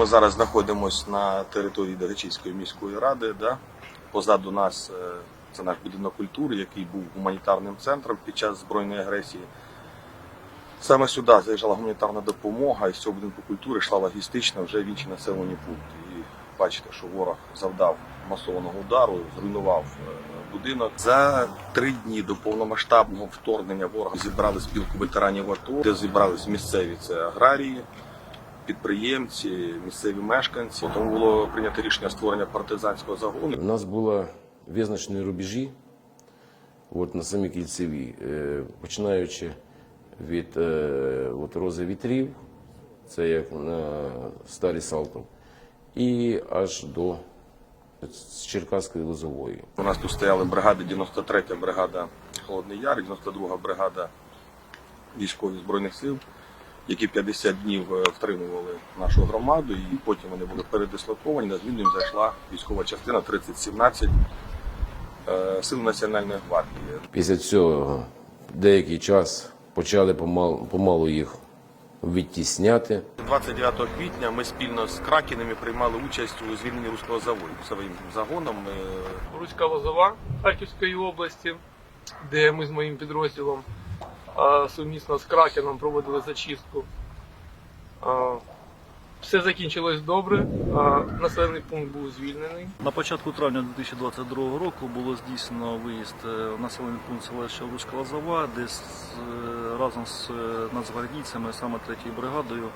Ми зараз знаходимося на території Дергачівської міської ради. Да? Позаду нас е, це наш будинок культури, який був гуманітарним центром під час збройної агресії. Саме сюди заїжджала гуманітарна допомога, і з цього будинку культури йшла логістична вже в інші населені пункти. І бачите, що ворог завдав масованого удару, зруйнував е, будинок. За три дні до повномасштабного вторгнення ворога зібрали спілку ветеранів АТО, де зібрались місцеві це аграрії, підприємці, місцеві мешканці. Тому було прийнято рішення створення партизанського загону. У нас були визначені рубежі от, на самій кільцевій, е, починаючи від е, от, рози вітрів, це як на старій Салтов, і аж до Черкаської лозової. У нас тут стояли бригади 93-я бригада Холодний Яр, 92-га бригада військових збройних сил, які 50 днів е, втримували нашу громаду, і потім вони були передислоковані. На зміну їм зайшла військова частина 3017 е, Сил Національної гвардії. Після цього деякий час почали помалу, помалу їх відтісняти. 29 квітня ми спільно з Кракінами приймали участь у звільненні руського заводу своїм загоном. Руська Лозова Харківської області, де ми з моїм підрозділом сумісно з Кракеном проводили зачистку. Все закінчилось добре, населений пункт був звільнений. На початку травня 2022 року було здійснено виїзд е, в населений пункт селища Руська Лозова, де е, разом з е, нацгвардійцями, саме 3-ю бригадою,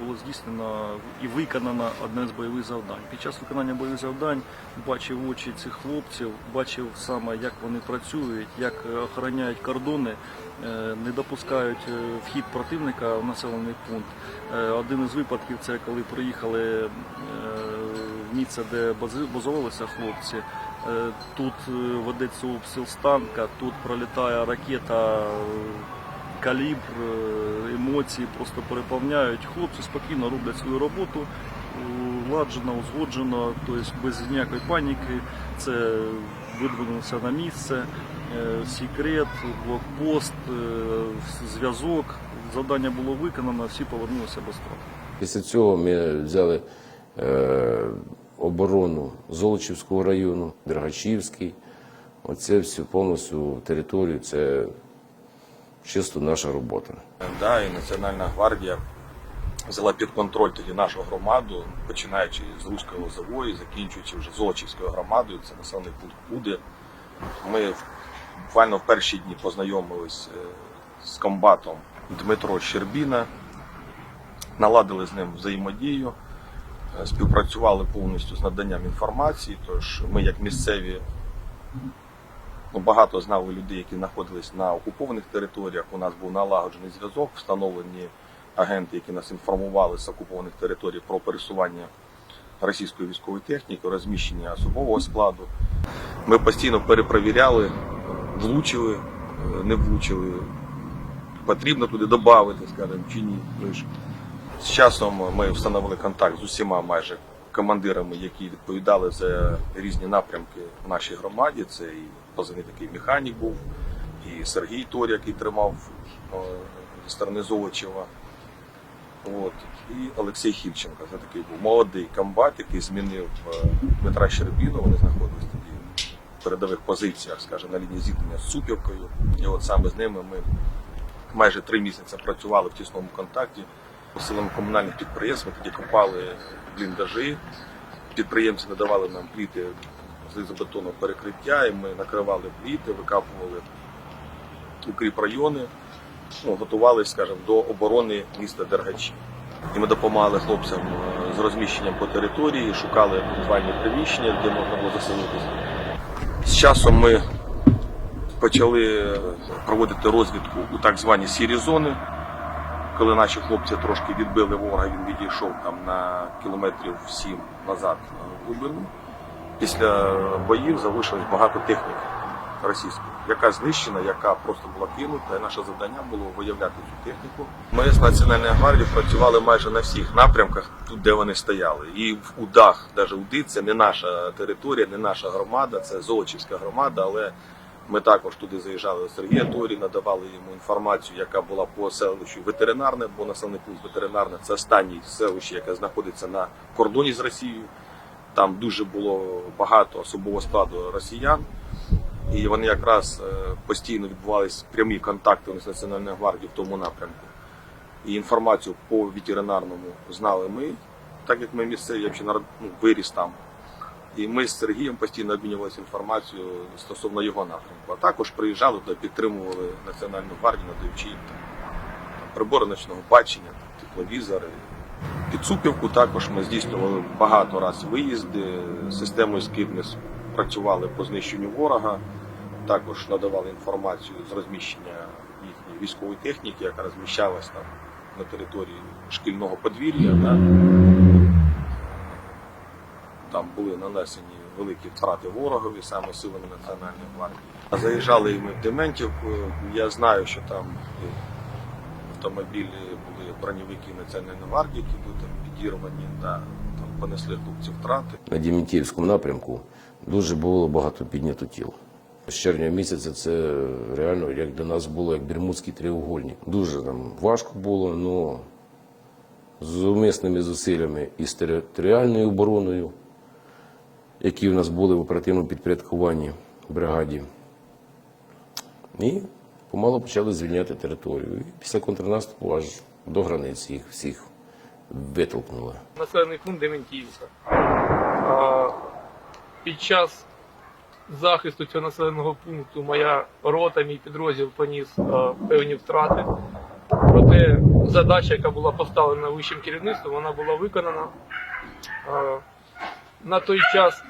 було здійснено і виконано одне з бойових завдань. Під час виконання бойових завдань бачив очі цих хлопців, бачив саме, як вони працюють, як охороняють кордони, не допускають вхід противника в населений пункт. Один із випадків це коли приїхали місце, де базувалися хлопці. Е, Тут е, ведеться обстріл з танка, тут пролітає ракета, е, калібр, е, емоції просто переповняють. Хлопці спокійно роблять свою роботу, владжено, узгоджено, тобто без ніякої паніки. Це видвинулося на місце, е, секрет, блокпост, е, зв'язок. Завдання було виконано, всі повернулися без втрат. Після цього ми взяли е, оборону Золочівського району, Дергачівський. Оце всю повністю територію, це чисто наша робота. да, і Національна гвардія взяла під контроль тоді нашу громаду, починаючи з Руської Лозової, закінчуючи вже Золочівською громадою, це населений пункт Буде. Ми буквально в перші дні познайомились е, з комбатом Дмитро Щербіна, наладили з ним взаємодію, е, співпрацювали повністю з наданням інформації, тож ми, як місцеві, ну, багато знали людей, які знаходились на окупованих територіях. У нас був налагоджений зв'язок, встановлені агенти, які нас інформували з окупованих територій про пересування російської військової техніки, розміщення особового складу. Ми постійно перепровіряли, влучили, е, не влучили, потрібно туди додати, скажімо, чи ні. З часом ми встановили контакт з усіма майже командирами, які відповідали за різні напрямки в нашій громаді. Це і позивний такий механік був, і Сергій Тор, який тримав е, зі сторони Золочева. От. І Олексій Хільченко, це такий був молодий комбат, який змінив е, Дмитра Щербіну. Вони знаходились тоді в передових позиціях, скажімо, на лінії зіткнення з Супівкою. І от саме з ними ми майже три місяці працювали в тісному контакті силами комунальних підприємств. Ми тоді копали бліндажі. Підприємці надавали нам пліти залізобетонного перекриття, і ми накривали пліти, викапували укріп райони, ну, готувалися, скажімо, до оборони міста Дергачі. І ми допомагали хлопцям е, з розміщенням по території, шукали підвальні приміщення, де можна було заселитися. З часом ми почали е, проводити розвідку у так звані сірі зони. Коли наші хлопці трошки відбили ворога, він відійшов там на кілометрів сім назад в глибину. Після боїв залишилось багато техніки російської, яка знищена, яка просто була кинута. І наше завдання було виявляти цю техніку. Ми з Національної гвардії працювали майже на всіх напрямках, тут де вони стояли. І в Удах, навіть Уди, це не наша територія, не наша громада, це Золочівська громада, але Ми також туди заїжджали до Сергія Торі, надавали йому інформацію, яка була по селищу ветеринарне, бо населений пункт ветеринарне це останнє селище, яке знаходиться на кордоні з Росією. Там дуже було багато особового складу росіян, і вони якраз е, постійно відбувалися прямі контакти з Національною гвардією в тому напрямку. І інформацію по ветеринарному знали ми, так як ми місцеві, я взагалі ну, виріс там. І ми з Сергієм постійно обмінювалися інформацією стосовно його напрямку. А також приїжджали туди, підтримували Національну гвардію, надаючи їм там, прибори ночного бачення, там, тепловізори. Під Супівку також ми здійснювали багато разів виїзди. Системою Скиднес працювали по знищенню ворога. Також надавали інформацію з розміщення їхньої військової техніки, яка розміщалась там на території шкільного подвір'я. Да? Там були нанесені великі втрати ворогові саме силами Національної гвардії. Заїжджали і ми в Дементівку. Я знаю, що там автомобілі були броньовики Національної гвардії, які були там підірвані, да, там понесли хлопці втрати. На Дімітєвському напрямку дуже було багато піднято тіл. З червня місяця це реально як для нас було як Бермудський треугольник. Дуже нам важко було, але з умисними зусиллями і з територіальною обороною, які в нас були в оперативному підпорядкуванні бригаді. І помало почали звільняти територію. І після контрнаступу аж до границь їх всіх витолкнули. населений пункт Дементіївка. Під час захисту цього населеного пункту моя рота, мій підрозділ поніс певні втрати. Проте задача, яка була поставлена вищим керівництвом, вона була виконана. На той час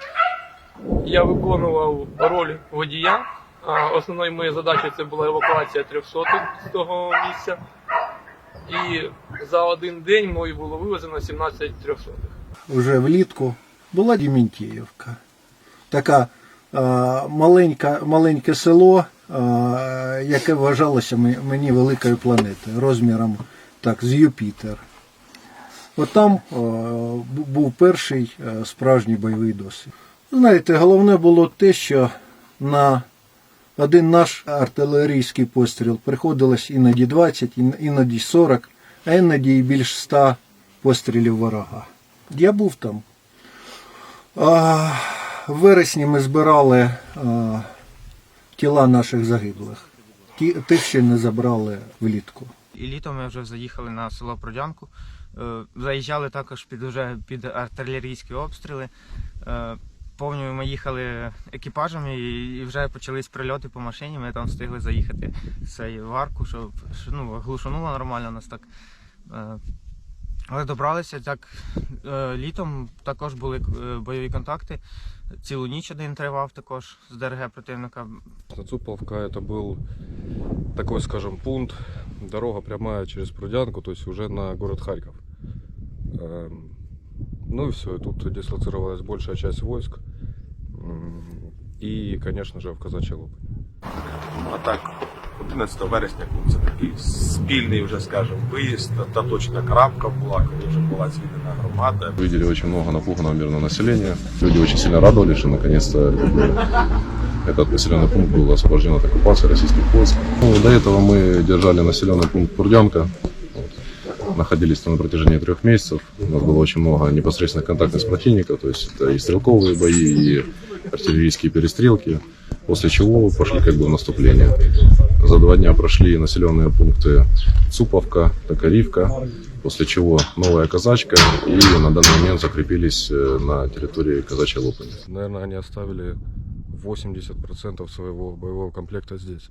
я виконував роль водія. Основною моєю задачею це була евакуація 300 з того місця. І за один день мною було вивезено 17 трьохсотих. вже влітку була Дементіївка. Така маленька, маленьке село, яке вважалося мені великою планетою, розміром так, з Юпітер. От там е, був перший е, справжній бойовий досвід. Знаєте, головне було те, що на один наш артилерійський постріл приходилось іноді 20, іноді 40, а іноді і більш 100 пострілів ворога. Я був там. А, в вересні ми збирали а, тіла наших загиблих. Ті, тих ще не забрали влітку. І літом ми вже заїхали на село Продянку. Е, Заїжджали також під уже під артилерійські обстріли. Е, Повністю ми їхали екіпажем і, вже почались прильоти по машині. Ми там встигли заїхати цей варку, щоб щоб, ну, глушануло нормально нас так. Е, Але добралися так літом також були бойові контакти. Цілу ніч один тривав також з ДРГ противника. Зацуповка это был такой, скажем, пункт, дорога прямая через Прудянку, то есть уже на город Харьков. Эм, Ну и все, тут дислоцировалась большая часть войск. М, И, конечно же, в Казачьей Лоб. А так, 11 вересня був це такий спільний, вже скажімо, виїзд. Та точна крапка була, коли вже була звільнена громада. Видели очень много напуганного мирного населения. Люди очень сильно радовались, что наконец-то как бы, этот населенный пункт был освобожден от оккупации российских войск. Ну, до этого мы держали населенный пункт Курдянка. Находились там на протяжении трех месяцев. У нас было очень много непосредственных контактов с противником, то есть это и стрелковые бои, и артиллерийские перестрелки. После чего пошли как бы в наступление. За два дня прошли населенные пункты Цуповка, Токаривка, после чего Новая Казачка и на данный момент закрепились э, на территории Казачьей Лопани. Наверное, они оставили 80% своего боевого комплекта здесь.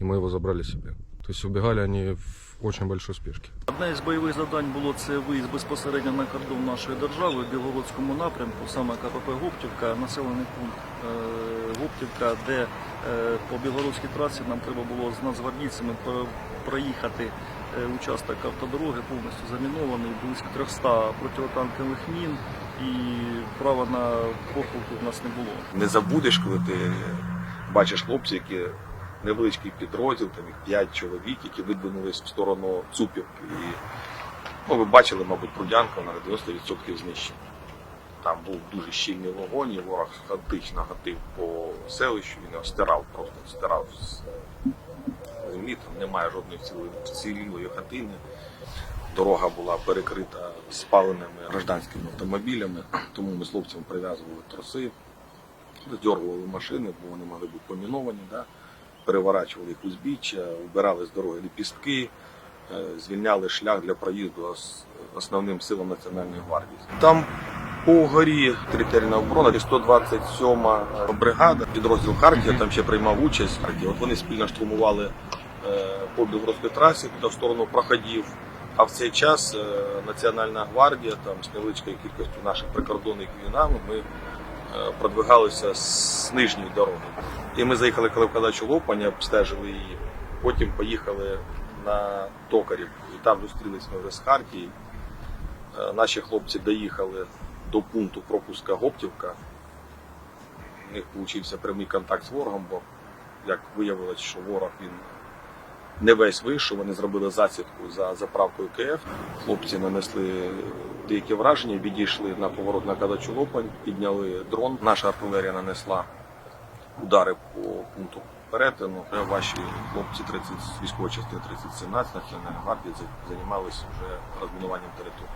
И мы его забрали себе. То есть убегали они в очень большой спешке. Одне із бойових завдань було це виїзд безпосередньо на кордон нашої держави в Білгородському напрямку, саме КПП Гоптівка, населений пункт е, Гоптівка, де е, по білгородській трасі нам треба було з нацгвардійцями проїхати е, участок автодороги, повністю замінований, близько 300 протитанкових мін і права на похилку в нас не було. Не забудеш, коли ти бачиш хлопців, які невеличкий підрозділ, там їх 5 чоловік, які видвинулись в сторону Цупівки. І ну, ви бачили, мабуть, Прудянка, на 90% знищена. Там був дуже щільний вогонь, і ворог хаотично гатив по селищу, він його стирав, просто стирав з землі, там немає жодної вцілілої хатини. Дорога була перекрита спаленими гражданськими автомобілями, тому ми з хлопцями прив'язували троси, задергували машини, бо вони могли бути поміновані, да? Переворачували їх узбіччя, вбирали з дороги ліпістки, е, звільняли шлях для проїзду ос- основним силам Національної гвардії. Там по горі територіальна оборона, і 127 бригада, підрозділ Хартія там ще приймав участь. От вони спільно штурмували е, по Білгородській трасі туди в сторону проходів. А в цей час е, Національна гвардія там з невеличкою кількістю наших прикордонників і нами ми е, продвигалися з нижньої дороги. І ми заїхали коли в Кадачу Лопань, обстежили її. Потім поїхали на Токарів. І там зустрілися ми вже з Хартії. Е, Наші хлопці доїхали до пункту пропуска Гоптівка. У них вийшов прямий контакт з ворогом, бо як виявилось, що ворог він не весь вийшов, вони зробили засідку за заправкою КФ. Хлопці нанесли деякі враження, відійшли на поворот на Кадачу Лопань, підняли дрон. Наша артилерія нанесла удари по пункту перетину. Ваші хлопці 30, військової частини 3017 Національної гвардії займалися вже розмінуванням території.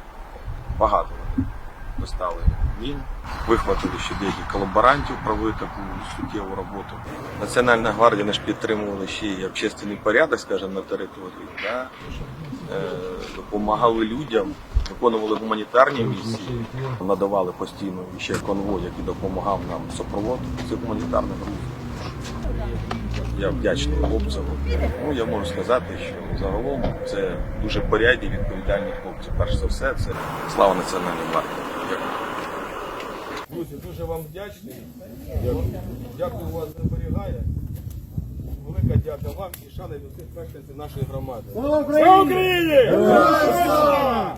Багато достали мін, вихватили ще деяких колаборантів, провели таку суттєву роботу. Національна гвардія не ж підтримувала ще й общественний порядок, скажімо, на території. Да? Е, допомагали людям, виконували гуманітарні місії, надавали постійно ще конвой, який допомагав нам супровод цих гуманітарних груп. Я вдячний хлопцям. Ну, я можу сказати, що загалом це дуже порядні, відповідальні хлопці. Перш за все, це слава Національній гвардії. Друзі, дуже вам вдячний. Дякую. Вас зберігає. Велика дяка вам і шана від усіх мешканців нашої громади. Слава Україні! Слава!